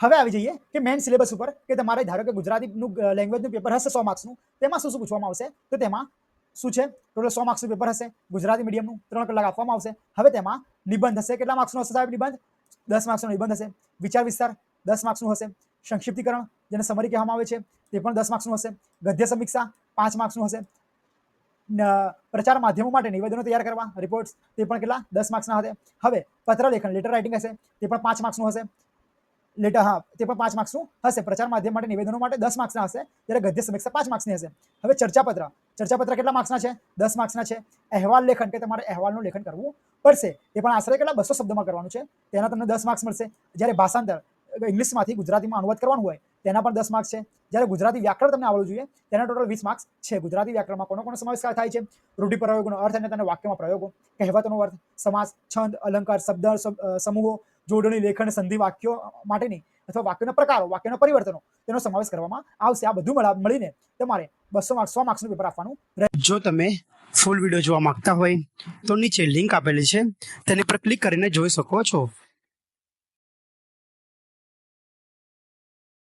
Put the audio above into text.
હવે આવી જઈએ કે મેઇન સિલેબસ ઉપર કે તમારે ધારો કે ગુજરાતીનું લેંગ્વેજનું પેપર હશે સો માર્ક્સનું તેમાં શું શું પૂછવામાં આવશે? તો તેમાં શું છે? ટોટલ સો માર્ક્સનું પેપર હશે, ગુજરાતી મીડિયમનું ત્રણ કલાક આપવામાં આવશે. હવે તેમાં નિબંધ હશે, કેટલા માર્ક્સનો હશે સાહેબ નિબંધ? દસ માર્ક્સનો નિબંધ હશે. વિચાર વિસ્તાર, દસ માર્ક્સનું હશે. સંક્ષિપ્તીકરણ, જેને સમરી કહેવામાં આવે છે, તે પણ દસ માર્ક્સનું હશે. ગદ્ય સમીક્ષા, પાંચ માર્ક્સનું હશે. પ્રચાર માધ્યમો માટે નિવેદનો તૈયાર કરવા રિપોર્ટ્સ તે પણ કેટલા? દસ માર્ક્સના હશે. હવે પત્ર લેખન લેટર રાઇટિંગ હશે, તે પણ પાંચ માર્ક્સનું હશે. લેટર હા, તે પણ પાંચ માર્ક્સનું હશે. પ્રચાર માધ્યમ માટે નિવેદનો માટે દસ માર્ક્સના હશે. જ્યારે ગદ્ય સમીક્ષા પાંચ માર્ક્સની હશે. હવે ચર્ચાપત્ર. ચર્ચાપત્ર કેટલા માર્ક્સના છે? દસ માર્ક્સના છે. અહેવાલ લેખન કે તમારે અહેવાલનું લેખન કરવું પડશે. એ પણ આશરે કેટલા? બસો શબ્દોમાં કરવાનું છે. તેના તમને દસ માર્ક્સ મળશે. જ્યારે ભાષાંતર ઇંગ્લિશમાંથી ગુજરાતીમાં અનુવાદ કરવાનું હોય, તેના પણ દસ માર્ક્સ છે. જ્યારે ગુજરાતી વ્યાકરણ તમને આવડવું જોઈએ, તેના ટોટલ વીસ માર્ક્સ છે. ગુજરાતી વ્યાકરણમાં કોનો કોનો સમાવેશ થાય છે? રૂઢિપ્રયોગોનો અર્થ અને તેના વાક્યમાં પ્રયોગો. કહેવતનો અર્થ, સમાસ, છંદ, અલંકાર, શબ્દ સમૂહો, જોડણી, લેખન, સંધિ, વાક્યો માટેની અથવા વાક્યના પ્રકારો, વાક્યના પરિવર્તનો, તેનો સમાવેશ કરવામાં આવશે. આ બધું મળા- મળીને તમારે બસો માર્ક્સ સો માર્ક્સનું પેપર આપવાનું જો તમે ફૂલ વીડિયો જોવા માંગતા હોય, તો નીચે લિંક આપેલી છે. તેની પર ક્લિક કરીને જોઈ શકો છો.